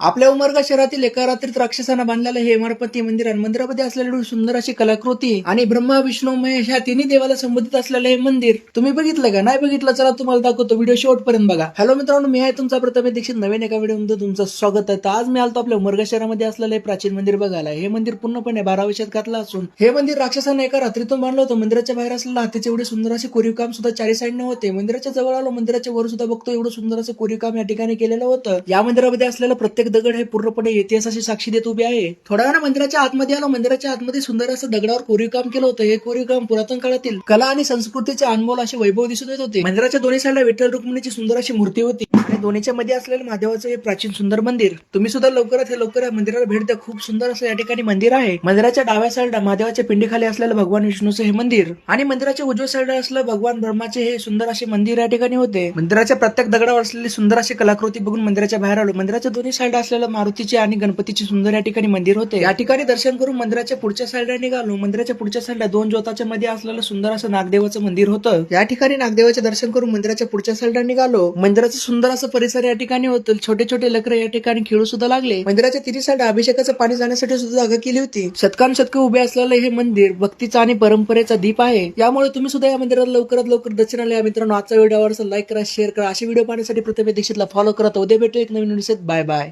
आपल्या उमरगा शहरातील एका रात्रीत राक्षसांना बांधलेलं हे इमारपती मंदिर आणि मंदिरामध्ये असलेली सुंदर अशी कलाकृती आणि ब्रह्मा विष्णू महेश ह्या तिन्ही देवाला संबंधित असलेलं हे मंदिर तुम्ही बघितलं का? नाही बघितलं चला तुम्हाला दाखवतो. व्हिडिओ शेवटपर्यंत बघा. हॅलो मित्रांनो मी आहे तुमचा प्रथम दीक्षित. नवीन एका व्हिडिओमध्ये तुमचं स्वागत आहे. तर आज मी आलतो आपल्या उमरगा शहरामध्ये असलेलं हे प्राचीन मंदिर बघायला. हे मंदिर पूर्णपणे बाराव्या शतकातलं असून हे मंदिर राक्षसांना एका रात्रीतून बांधलं होतं. मंदिराच्या बाहेर असलेलं हातीचे एवढे सुंदर असे कोरीव काम सुद्धा चारी साईडने होते. मंदिराच्या जवळ आलो मंदिराच्या वर सुद्धा बघतो एवढं सुंदर असं कोरीव काम या ठिकाणी केलेलं होतं. या मंदिरामध्ये असलेलं प्रत्येक दगड हे पूर्णपणे इतिहासाची साक्षी देत उभे आहे. थोड्या वेळा मंदिराच्या आतमध्ये आलो. मंदिराच्या आतमध्ये सुंदर असं दगडावर कोरीव काम केलं होतं. हे कोरीव काम पुरातन काळातील कला आणि संस्कृतीचे अनमोल असे वैभव दिसून येत होते. मंदिराच्या दोन्ही साईडला विठ्ठल रुक्मिणीची सुंदर अशी मूर्ती होती. आणि दोन्हीच्या मध्ये असलेलं महादेवाचं हे प्राचीन सुंदर मंदिर तुम्ही सुद्धा लवकरात हे लवकर या मंदिराला भेट द्या. खूप सुंदर असं या ठिकाणी मंदिर आहे. मंदिराच्या डाव्या साईडला महादेवाच्या पिंडीखाली असलेलं भगवान विष्णूचं हे मंदिर आणि मंदिराच्या उजव्या साईडला असलं भगवान ब्रह्माचे हे सुंदर असे मंदिर या ठिकाणी होते. मंदिराच्या प्रत्येक दगडावर असलेली सुंदर अशी कलाकृती बघून मंदिराच्या बाहेर आलो. मंदिराच्या दोन्ही साईडला असलेलं मारुतीचे आणि गणपतीचे सुंदर या ठिकाणी मंदिर होते. या ठिकाणी दर्शन करून मंदिराच्या पुढच्या साईडला निघालो. मंदिराच्या पुढच्या साईडला दोन ज्योताच्या मध्ये असलेलं सुंदर असं नागदेवाचं मंदिर होतं. या ठिकाणी नागदेवाचे दर्शन करून मंदिराच्या पुढच्या साईडला निघालो. मंदिराचं सुंदर असं परिसर या ठिकाणी होतं. छोटे छोटे लकर या ठिकाणी खेळू सुद्धा लागले. मंदिराच्या तिरी साईड अभिषेकाचं पाणी जाण्यासाठी सुद्धा जागा केली होती. शतकान शतक उभे असलेलं हे मंदिर भक्तीचा आणि परंपरेचा दीप आहे. यामुळे तुम्ही सुद्धा या मंदिरात लवकरात लवकर दर्शनाला या मित्रांनो. आजचा व्हिडिओ आवडला लाईक करा शेअर करा. असे व्हिडिओ पाहण्यासाठी प्रथम दीक्षितला फॉलो करा. उद्या भेटू एक नवीन बाय बाय